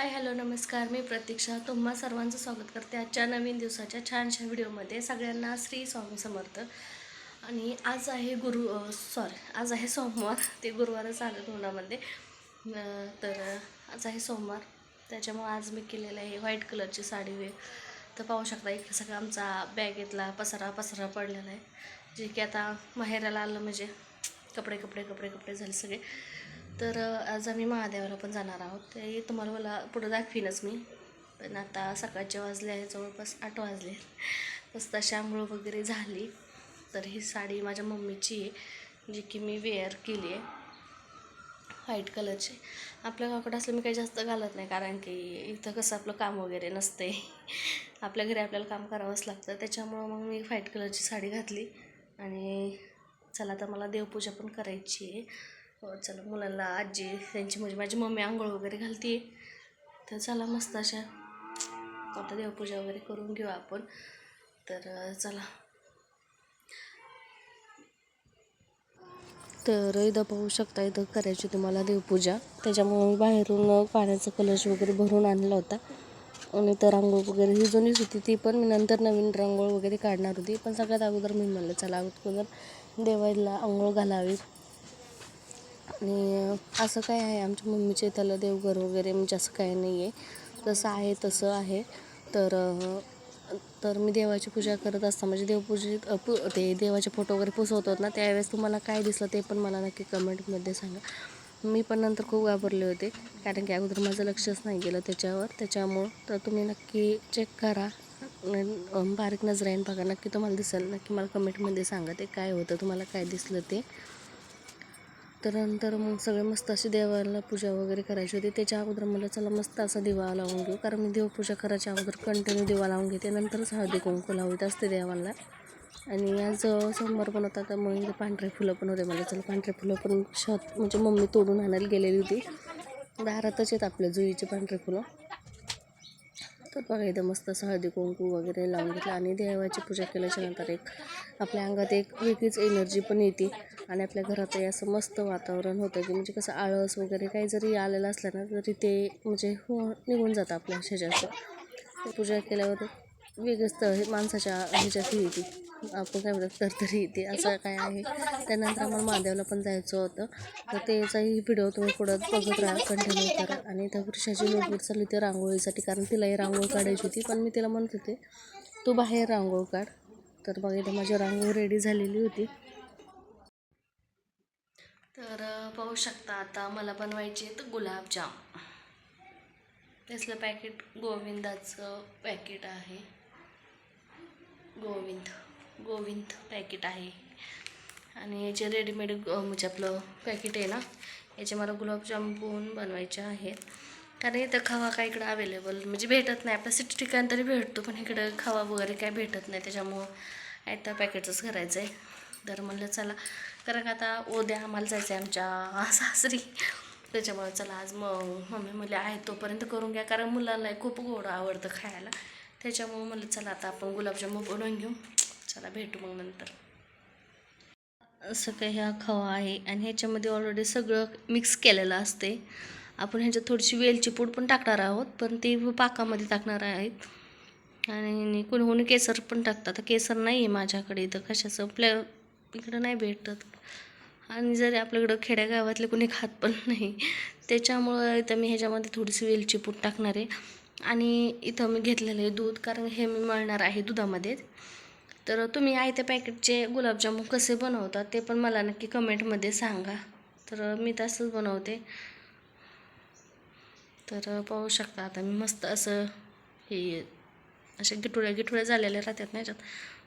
Hi hello नमस्कार. मी प्रतीक्षा. तुम्हा सर्वांचं स्वागत करते आजच्या नवीन दिवसाच्या छानशा व्हिडिओमध्ये. सगळ्यांना श्री स्वामी समर्थ. आणि आज आहे गुरु सॉरी आज आहे सोमवार. ते गुरुवारच आलं तोंडामध्ये. तर आज आहे सोमवार. त्याच्यामुळं आज मी केलेलं आहे व्हाईट कलरची साडी वे तर पाहू शकता एक सगळा आमचा बॅगेतला पसरा पसरा पडलेला आहे. जे की आता माहेराला आलं म्हणजे कपडे कपडे कपडे कपडे झाले सगळे. तर आज आम्ही महादेवाला पण जाणार आहोत. ते तुम्हाला मला पुढं दाखवीनच मी. पण आता सकाळचे वाजले आहे जवळपास आठ वाजले. मस्त अशी आंघोळ वगैरे झाली. तर ही साडी माझ्या मम्मीची आहे जी की मी वेअर केली आहे. व्हाईट कलरची आपल्या गावाकडे असलं मी काही जास्त घालत नाही कारण की इथं कसं आपलं काम वगैरे नसते. आपल्या घरी आपल्याला काम करावंच लागतं. त्याच्यामुळं मग मी व्हाईट कलरची साडी घातली. आणि चला तर मला देवपूजा पण करायची आहे. हो चला मुलांना आजी त्यांची म्हणजे माझी मम्मी आंघोळ वगैरे घालते तर चला मस्त अशा आता देवपूजा वगैरे करून घेऊ आपण. तर चला. तर इथं पाहू शकता इथं करायची तुम्हाला देवपूजा त्याच्यामुळे मी बाहेरून पाण्याचा कलश वगैरे भरून आणला होता. आणि तर रांगोळ वगैरे ही जुनीच होती ती पण मी नंतर नवीन रांगोळ वगैरे काढणार होती. पण सगळ्यात अगोदर मी म्हणलं चला अगोदर देवाला आंघोळ घालावी. आणि असं काय आहे? आमच्या मम्मीचे त्याला देवघर वगैरे म्हणजे असं काय नाही आहे जसं आहे तसं आहे. तर तर मी देवाची पूजा करत असता. म्हणजे देवपूजेत पु ते देवाचे फोटो वगैरे पुसवतात ना त्यावेळेस तुम्हाला काय दिसलं ते पण मला नक्की कमेंटमध्ये सांगा. मी पण नंतर खूप घाबरले होते. कारण की अगोदर माझं लक्षच नाही गेलं त्याच्यावर. त्याच्यामुळं तर तुम्ही नक्की चेक करा. बारीक बारीक येईन बघा. नक्की तुम्हाला दिसेल नक्की मला कमेंटमध्ये सांगा ते काय होतं तुम्हाला काय दिसलं ते. तर नंतर मग सगळे मस्त अशी देवाला पूजा वगैरे करायची होती. त्याच्या अगोदर मला चला मस्त असा दिवा लावून घेऊ. कारण मी देवपूजा करायच्या अगोदर कंटिन्यू दिवा लावून घेते. नंतरच हळदी कुंकू लावत असते देवाला. आणि आज अ, सोमवार पण होता तर मग पांढरे फुलं पण होते. मला चला पांढरे फुलं पण शत म्हणजे मम्मी तोडून आणायला गेलेली होती. दारातच आहेत आपल्या जुईचे पांढरे फुलं. तर बघा इथं मस्त असं हळदी कुंकू वगैरे लावून घेतलं आणि देवाची पूजा केल्याच्यानंतर एक आपल्या अंगात एक वेगळीच एनर्जी पण येते आणि आपल्या घरातही असं मस्त वातावरण होतं की म्हणजे कसं आळस वगैरे काही जरी आलेलं असलं ना तरी ते म्हणजे हो निघून जातं आपल्या शरीराचं. पूजा केल्यावर वेगळंच तर माणसाच्या ह्याच्यात येते. आपण काय म्हणतात तरतरी येते असं काय आहे. त्यानंतर आम्हाला महादेवला पण जायचं होतं. तर त्याचाही व्हिडिओ तुम्ही पुढं बघत राहा कंटिन्यू करा. आणि त्या वृक्षाची लोकवीर चालली होती रांगोळीसाठी कारण तिलाही रांगोळी काढायची होती. पण मी तिला म्हणत होते तू बाहेर रांगोळ काढ. तर बघा इथं माझी रांगोळी रेडी झालेली होती. तर पाहू शकता आता मला बनवायचे आहेत गुलाबजाम. त्याचलं पॅकेट गोविंदाचं पॅकेट आहे. गोविंद. गोविंद पॅकेट आहे. आणि याचे रेडीमेड म्हणजे आपलं पॅकेट आहे ना याचे मला गुलाबजामुन बनवायचे आहेत. कारण इथं खवा काय इकडं अवेलेबल म्हणजे भेटत नाही. आपल्या सिटी ठिकाणी तरी भेटतो पण इकडं खवा वगैरे काय भेटत नाही. त्याच्यामुळं आता पॅकेटच करायचं आहे तर म्हणलं चला कारण का आता उद्या आम्हाला जायचं आहे आमच्या सासरी. त्याच्यामुळे चला आज मग मम्मी म्हणले आहे तोपर्यंत करून घ्या कारण मुलांना खूप गोड आवडतं खायला. त्याच्यामुळं म्हणलं चला आता आपण गुलाबजामून बनवून घेऊ. चला भेटू मग नंतर. असं काही हा खवा आहे आणि ह्याच्यामध्ये ऑलरेडी सगळं मिक्स केलेलं असते. आपण ह्याच्यात थोडीशी वेलची पूड पण टाकणार आहोत पण ती पाकामध्ये टाकणार आहेत. आणि कोणी कोणी केसर पण टाकतात. आता केसर नाही आहे माझ्याकडे इथं कशाचं? आपल्या इकडं नाही भेटत. आणि जरी आपल्याकडं खेड्यागावातले कोणी खात पण नाही त्याच्यामुळं इथं मी ह्याच्यामध्ये थोडीशी वेलची पूड टाकणार आहे. आणि इथं मी घेतलेलं आहे दूध कारण हे मी मळणार आहे दुधामध्ये. तर तुम्ही आयत्या पॅकेटचे गुलाबजामुन कसे बनवतात ते पण मला नक्की कमेंटमध्ये सांगा. तर मी तसंच बनवते. तर पाहू शकता आता मी मस्त असं हे अशा गिठुळ्या गिठुळ्या झालेल्या राहतात ना याच्यात.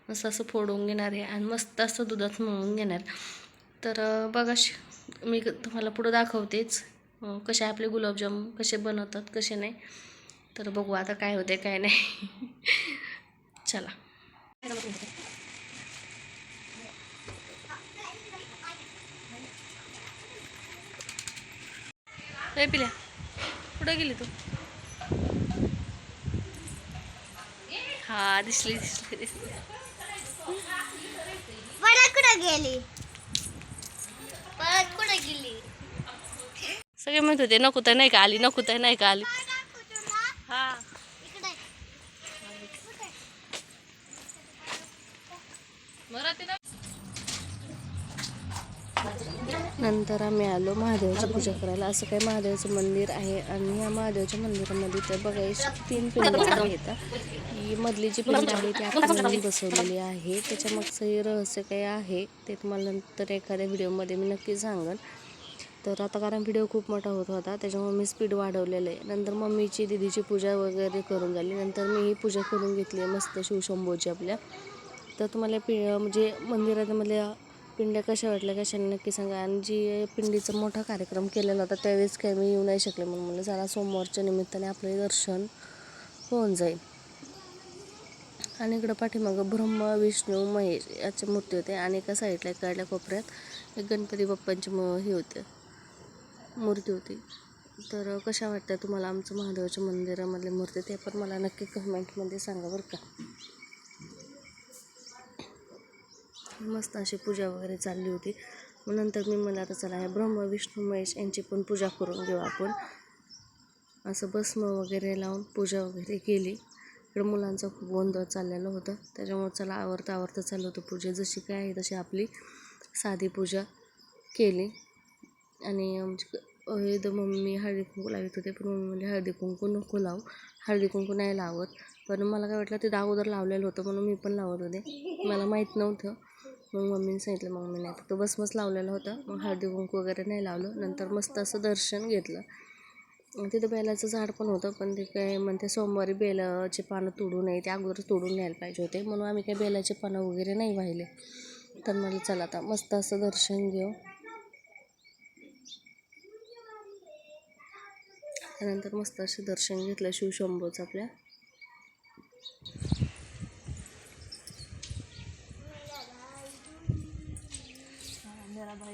मस्त असं फोडून घेणार आहे आणि मस्त असं दुधात मळून घेणार. तर बघा श- मी तुम्हाला पुढं दाखवतेच कसे आपले गुलाबजाम कसे बनवतात कसे नाही. तर बघू आता काय होते काय नाही. चला. पिल्या. कुठं गेली तू? हा दिसली दिसली दिसली. परत कुठं गेली? परत कुठं गेली? सगळे म्हणत होते नको तर नाही का आली नको तर नाही का आली? नंतर आम्ही आलो महादेवाची पूजा करायला. असं काही महादेवाचं मंदिर आहे आणि या महादेवाच्या मंदिरामध्ये तर बघायची तीन पिंड आहेत. ही मधली जी पिंड आहे ती आपण बसवलेली आहे. त्याच्या मागचंही रहस्य काही आहे ते तुम्हाला नंतर एखाद्या व्हिडिओमध्ये मी नक्की सांगेन. तर आता कारण व्हिडिओ खूप मोठा होत होता त्याच्यामुळे मी स्पीड वाढवलेलं आहे. नंतर मम्मीची दिदीची पूजा वगैरे करून झाली. नंतर मी ही पूजा करून घेतली आहे मस्त शिवशंभोची आपल्या. तर तुम्हाला पि म्हणजे मंदिरामधल्या पिंड्या कशा वाटल्या कशाने नक्की सांगा. आणि जी पिंडीचा मोठा कार्यक्रम केलेला होता त्यावेळेस काय मी येऊ नाही शकले म्हणून म्हणलं जरा सोमवारच्या निमित्ताने आपले दर्शन होऊन जाईल. आणि इकडं पाठीमागं ब्रह्मा विष्णू महेश याचे मूर्ती होते आणि एका साईडला एका कोपऱ्यात एक गणपती बाप्पांची म हे होते मूर्ती होती. तर कशा वाटत्या तुम्हाला आमचं महादेवाच्या मंदिरामधल्या मूर्ती? ते पण मला नक्की कमेंटमध्ये सांगा बरं का. मस्त अशी पूजा वगैरे चालली होती. मग नंतर मी मला आता चला ब्रह्म विष्णू महेश यांची पण पूजा करून घेऊ आपण. असं भस्म वगैरे लावून पूजा वगैरे केली. इकडं मुलांचा खूप गोंधळ चाललेला होता. त्याच्यामुळे चला आवरता आवरता चाललं होतं पूजा. जशी काय आहे तशी आपली साधी पूजा केली. आणि आमची तर मम्मी हळदी कुंकू लावत होते पण मम्मी म्हणजे हळदी कुंकू नको लावू. हळदी कुंकू नाही लावत. पण मला काय वाटलं ते अगोदर लावलेलं होतं म्हणून मी पण लावत होते. मला माहीत नव्हतं. मग मम्मीने सांगितलं मग मी नाही. तो बस लावलेलं लावलेला होता. मग हळदी कुंकू वगैरे नाही लावलं. नंतर मस्त असं दर्शन घेतलं. तिथं बेलाचं झाड पण होतं पण ते काय म्हणते सोमवारी बेलाचे पानं तोडू नये ते अगोदर तोडून न्यायला पाहिजे होते. म्हणून आम्ही काय बेलाचे पानं वगैरे नाही वाहिले. तर मला चला आता मस्त असं दर्शन घेऊ. त्यानंतर मस्त असे दर्शन घेतलं शिवशंभूचं आपल्या.